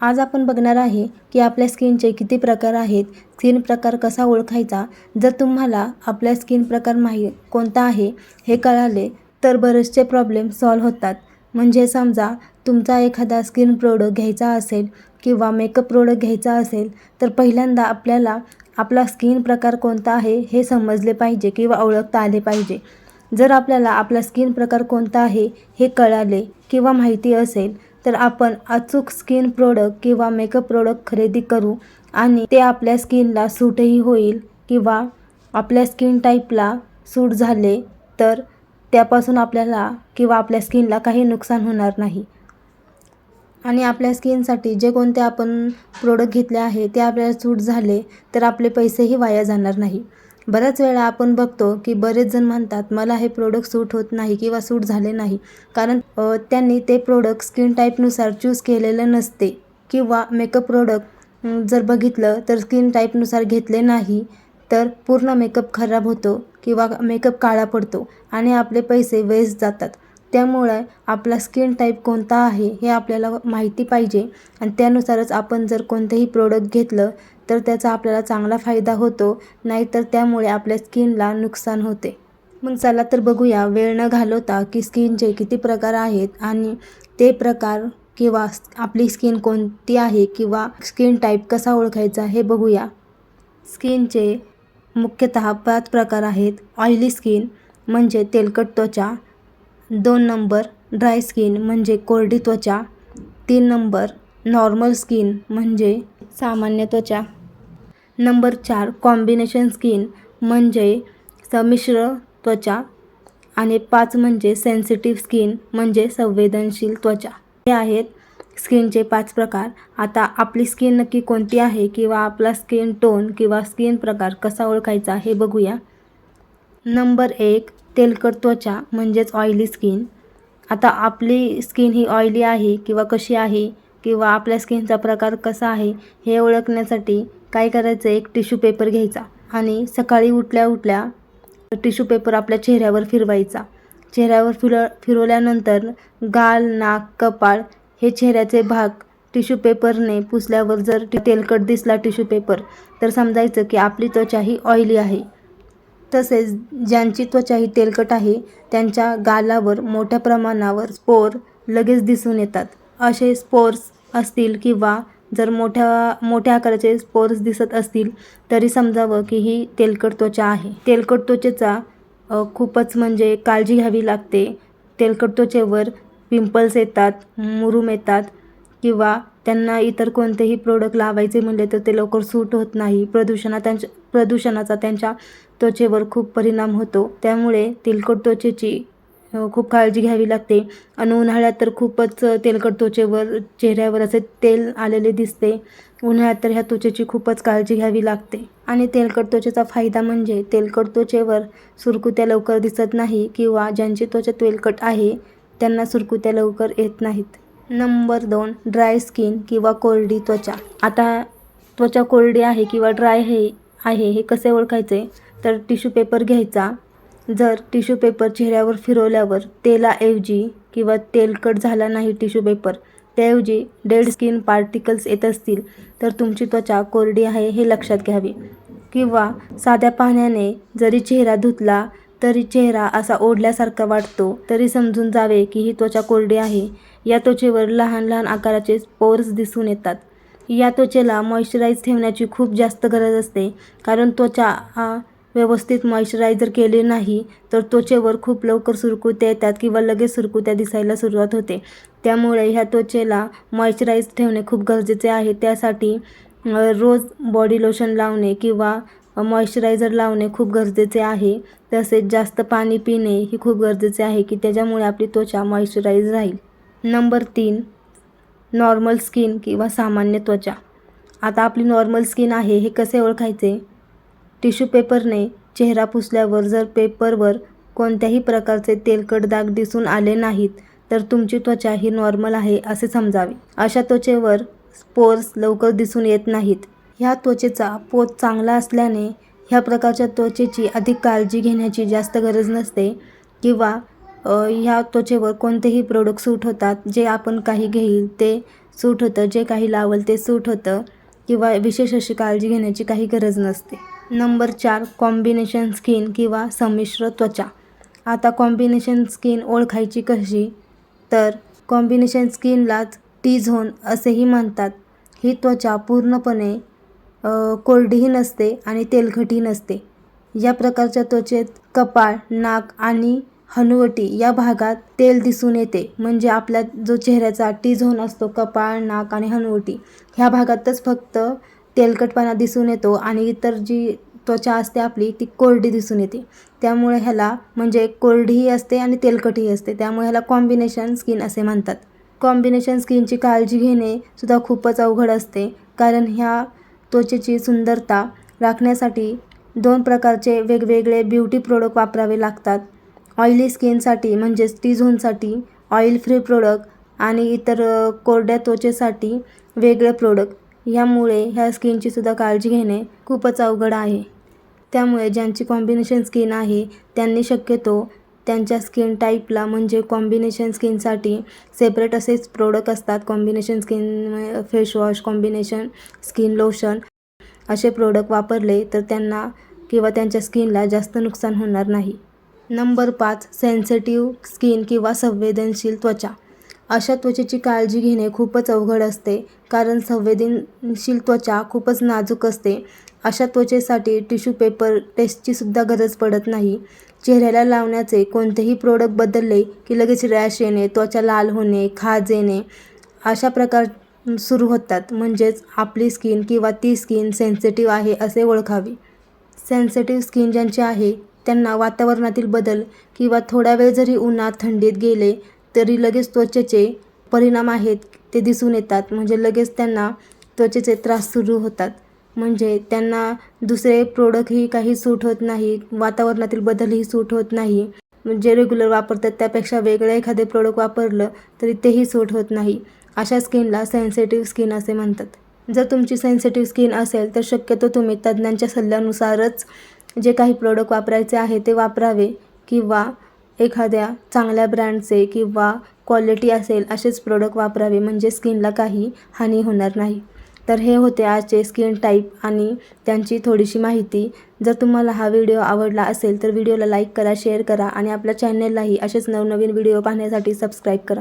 आज आपण बघणार आहे की आपल्या स्किनचे किती प्रकार आहेत स्किन प्रकार कसा ओळखायचा? जर तुम्हाला आपल्या स्किन प्रकार माहीत कोणता आहे हे कळाले तर बरेचसे प्रॉब्लेम सॉल्व होतात. म्हणजे समजा तुमचा एखादा स्किन प्रोडक्ट घ्यायचा असेल किंवा मेकअप प्रोडक्ट घ्यायचा असेल तर पहिल्यांदा आपल्याला आपला स्किन प्रकार कोणता आहे हे समजले पाहिजे किंवा ओळखता आले पाहिजे. जर आपल्याला आपला स्किन प्रकार कोणता आहे हे कळाले किंवा माहिती असेल तर आपण अचूक स्किन प्रोडक्ट किंवा मेकअप प्रोडक्ट खरेदी करू आणि ते आपल्या स्किनला सूटही होईल किंवा आपल्या स्किन टाईपला सूट झाले तर त्यापासून आपल्याला किंवा आपल्या स्किनला काही नुकसान होणार नाही. आणि आपल्या स्किनसाठी जे कोणते आपण प्रोडक्ट घेतले आहे ते आपल्याला सूट झाले तर आपले पैसेही वाया जाणार नाही. बऱ्याच वेळा आपण बघतो की बरेच जण म्हणतात मला हे प्रोडक्ट सूट होत नाही किंवा सूट झाले नाही. कारण त्यांनी ते प्रोडक्ट स्किन टाईपनुसार चूज केलेलं नसते. किंवा मेकअप प्रोडक्ट जर बघितलं तर स्किन टाईपनुसार घेतले नाही तर पूर्ण मेकअप खराब होतो किंवा मेकअप काळा पडतो आणि आपले पैसे वेस्ट जातात. त्यामुळे आपला स्किन टाईप कोणता आहे हे आपल्याला माहिती पाहिजे. आणि त्यानुसारच आपण जर कोणतेही प्रोडक्ट घेतलं तर त्याचा आपल्याला चांगला फायदा होतो. नाहीतर त्यामुळे आपल्या स्किनला नुकसान होते. मग चला तर बघूया वेळ न घालवता की स्किनचे किती प्रकार आहेत आणि ते प्रकार किंवा आपली स्किन कोणती आहे किंवा स्किन टाईप कसा ओळखायचा हे बघूया. स्किनचे मुख्यतः पाच प्रकार आहेत. ऑइली स्किन म्हणजे तेलकट त्वचा दोन नंबर ड्राय स्किन म्हणजे कोरडी त्वचा तीन नंबर नॉर्मल स्किन म्हणजे सामान्य त्वचा. नंबर चार कॉम्बिनेशन स्किन म्हणजे संमिश्र त्वचा आणि पाच म्हणजे सेन्सिटिव्ह स्किन म्हणजे संवेदनशील त्वचा. हे आहेत स्किनचे पाच प्रकार. आता आपली स्किन नक्की कोणती आहे किंवा आपला स्किन टोन किंवा स्किन प्रकार कसा ओळखायचा हे बघूया. नंबर एक तेलकट त्वचा म्हणजेच ऑइली स्किन आता आपली स्किन ही ऑइली आहे किंवा कशी आहे किंवा आपल्या स्किनचा प्रकार कसा आहे हे ओळखण्यासाठी काय करायचं? एक टिश्यू पेपर घ्यायचा आणि सकाळी उठल्या उठल्या टिश्यू पेपर आपल्या चेहऱ्यावर फिरवायचा. चेहऱ्यावर फिर फिरवल्यानंतर गाल नाक कपाळ हे चेहऱ्याचे भाग टिश्यू पेपरने पुसल्यावर जर तेलकट दिसला टिश्यू पेपर तर समजायचं की आपली त्वचा ही ऑइली आहे. तसेच ज्यांची त्वचा ही तेलकट आहे त्यांच्या गालावर मोठ्या प्रमाणावर स्पोर लगेच दिसून येतात. असे स्पोर्स असतील किंवा जर मोठ्या मोठ्या आकाराचे स्पोर्स दिसत असतील तरी समजावं की ही तेलकट त्वचा आहे. तेलकट त्वचेचा खूपच म्हणजे काळजी घ्यावी लागते. तेलकट त्वचेवर पिंपल्स येतात मुरूम येतात किंवा त्यांना इतर कोणतेही प्रोडक्ट लावायचे म्हणले तर ते लवकर सूट होत नाही. प्रदूषणा त्यांच्या प्रदूषणाचा त्यांच्या त्वचेवर खूप परिणाम होतो. त्यामुळे तेलकट त्वचेची खूप काळजी घ्यावी लागते. आणि उन्हाळ्यात तर खूपच तेलकट त्वचेवर चेहऱ्यावर असे तेल आलेले दिसते. उन्हाळ्यात तर ह्या त्वचेची खूपच काळजी घ्यावी लागते. आणि तेलकट त्वचेचा फायदा म्हणजे तेलकट त्वचेवर सुरकुत्या लवकर दिसत नाही किंवा ज्यांची त्वचा तेलकट आहे त्यांना सुरकुत्या लवकर येत नाहीत. नंबर दोन ड्राय स्किन किंवा कोरडी त्वचा. आता त्वचा कोरडी आहे किंवा ड्राय हे आहे हे कसे ओळखायचे? तर टिश्यू पेपर घ्यायचा. जर टिश्यू पेपर चेहऱ्यावर फिरवल्यावर तेलाऐवजी किंवा तेलकट झाला नाही टिश्यू पेपर त्याऐवजी डेड स्किन पार्टिकल्स येत असतील तर तुमची त्वचा कोरडी आहे हे लक्षात घ्यावे. किंवा साध्या पाण्याने जरी चेहरा धुतला तरी चेहरा असा ओढल्यासारखा वाटतो तरी समजून जावे की ही त्वचा कोरडी आहे. या त्वचेवर लहान लहान आकाराचे पोर्स दिसून येतात. या त्वचेला मॉइश्चराईज ठेवण्याची खूप जास्त गरज असते कारण त्वचा हा व्यवस्थित मॉइश्चरायझर केले नाही तर त्वचेवर खूप लवकर सुरकुत्या येतात किंवा लगेच सुरकुत्या दिसायला सुरुवात होते. त्यामुळे ह्या त्वचेला मॉइश्चराईज ठेवणे खूप गरजेचे आहे. त्यासाठी रोज बॉडी लोशन लावणे किंवा मॉइश्चरायझर लावणे खूप गरजेचे आहे. तसेच जास्त पाणी पिणे ही खूप गरजेचे आहे की त्याच्यामुळे आपली त्वचा मॉइश्चराईज राहील. नंबर तीन नॉर्मल स्किन किंवा सामान्य त्वचा. आता आपली नॉर्मल स्किन आहे हे कसे ओळखायचे? टिश्यू पेपरने चेहरा पुसल्यावर जर पेपरवर कोणत्याही प्रकारचे तेलकट दाग दिसून आले नाहीत तर तुमची त्वचा ही नॉर्मल आहे असे समजावे. अशा त्वचेवर स्पोर्स लवकर दिसून येत नाहीत. ह्या त्वचेचा पोत चांगला असल्याने ह्या प्रकारच्या त्वचेची अधिक काळजी घेण्याची जास्त गरज नसते किंवा ह्या त्वचेवर कोणतेही प्रोडक्ट सूट होतात जे आपण काही घेईल ते सूट होतं जे काही लावल ते सूट होतं किंवा विशेष अशी काळजी घेण्याची काही गरज नसते. नंबर चार कॉम्बिनेशन स्किन किंवा संमिश्र त्वचा. आता कॉम्बिनेशन स्किन ओळखायची कशी? तर कॉम्बिनेशन स्किनलाच टी झोन असेही म्हणतात. ही त्वचा पूर्णपणे कोरडीही नसते आणि तेलखटही नसते. या प्रकारच्या त्वचेत कपाळ नाक आणि हनुवटी या भागात तेल दिसून येते. म्हणजे आपल्या जो चेहऱ्याचा टी झोन असतो कपाळ नाक आणि हनुवटी ह्या भागातच फक्त तेलकटपणा दिसून येतो आणि इतर जी त्वचा असते आपली ती कोरडी दिसून येते. त्यामुळे ह्याला म्हणजे कोरडीही असते आणि तेलकटही असते. त्यामुळे ह्याला कॉम्बिनेशन स्किन असे म्हणतात. कॉम्बिनेशन स्किनची काळजी घेणे सुद्धा खूपच अवघड असते. कारण ह्या त्वचेची सुंदरता राखण्यासाठी दोन प्रकारचे वेगवेगळे ब्युटी प्रोडक्ट वापरावे लागतात. ऑइली स्किनसाठी म्हणजेच टी झोनसाठी ऑइल फ्री प्रोडक्ट आणि इतर कोरड्या त्वचेसाठी वेगळे प्रोडक्ट यामुळे ह्या स्किनची सुद्धा काळजी घेणे खूपच अवघड आहे. त्यामुळे ज्यांची कॉम्बिनेशन स्किन आहे त्यांनी शक्यतो त्यांच्या स्किन टाईपला म्हणजे कॉम्बिनेशन स्किनसाठी सेपरेट असेच प्रोडक्ट असतात. Combination skin facewash combination skin lotion असे प्रोडक्ट वापरले तर त्यांना किंवा त्यांच्या स्किनला जास्त नुकसान होणार नाही. नंबर पाच सेन्सिटिव्ह स्किन किंवा संवेदनशील त्वचा. अशा त्वचेची काळजी घेणे खूपच अवघड असते कारण संवेदनशील त्वचा खूपच नाजूक असते. अशा त्वचेसाठी टिश्यू पेपर टेस्टची सुद्धा गरज पडत नाही. चेहऱ्याला लावण्याचे कोणतेही प्रोडक्ट बदलले की लगेच रॅश येणे त्वचा लाल होणे खाज येणे अशा प्रकार सुरू होतात. म्हणजेच आपली स्किन किंवा ती स्किन सेन्सिटिव्ह आहे असे ओळखावे. सेन्सिटिव्ह स्किन ज्यांची आहे त्यांना वातावरणातील बदल किंवा थोडा वेळ जरी उन्हात थंडीत गेले तरी लगेच त्वचेचे परिणाम आहेत ते दिसून येतात. म्हणजे लगेच त्यांना त्वचेचे त्रास सुरू होतात. म्हणजे त्यांना दुसरे प्रोडक्टही काही सूट होत नाही वातावरणातील बदलही सूट होत नाही. म्हणजे जे रेग्युलर वापरतात त्यापेक्षा वेगळं एखादे प्रोडक्ट वापरलं तरी तेही सूट होत नाही. अशा स्किनला सेन्सिटिव्ह स्किन असे म्हणतात. जर तुमची सेन्सिटिव्ह स्किन असेल तर शक्यतो तुम्ही तज्ज्ञांच्या सल्ल्यानुसारच जे काही प्रोडक्ट वापरायचे आहे ते वापरावे किंवा एखाद्या चांगल्या ब्रँडचे किंवा क्वालिटी असेल असेच प्रोडक्ट वापरावे म्हणजे स्किनला काही हानी होणार नाही. तर हे होते आजचे स्किन टाईप आणि त्यांची थोडीशी माहिती. जर तुम्हाला हा व्हिडिओ आवडला असेल तर व्हिडिओला लाईक करा शेअर करा आणि आपल्या चॅनेललाही असेच नवनवीन व्हिडिओ पाहण्यासाठी सबस्क्राईब करा.